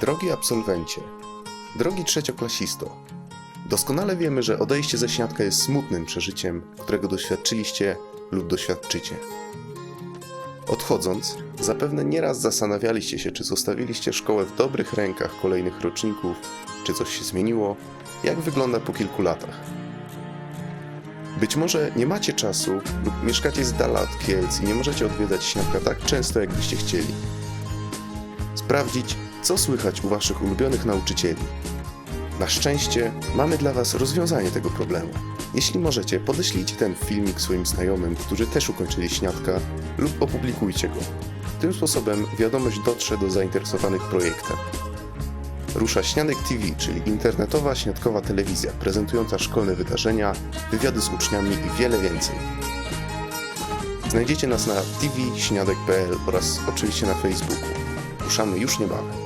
Drogi absolwencie, drogi trzecioklasisto, doskonale wiemy, że odejście ze śniadka jest smutnym przeżyciem, którego doświadczyliście lub doświadczycie. Odchodząc, zapewne nieraz zastanawialiście się, czy zostawiliście szkołę w dobrych rękach kolejnych roczników, czy coś się zmieniło, jak wygląda po kilku latach. Być może nie macie czasu lub mieszkacie z dala od Kielc i nie możecie odwiedzać śniadka tak często, jakbyście chcieli. Sprawdzić, co słychać u waszych ulubionych nauczycieli. Na szczęście mamy dla was rozwiązanie tego problemu. Jeśli możecie, podeślijcie ten filmik swoim znajomym, którzy też ukończyli śniadka lub opublikujcie go. Tym sposobem wiadomość dotrze do zainteresowanych projektem. Rusza Śniadek TV, czyli internetowa śniadkowa telewizja prezentująca szkolne wydarzenia, wywiady z uczniami i wiele więcej. Znajdziecie nas na tvśniadek.pl oraz oczywiście na Facebooku. Ruszamy już niebawem.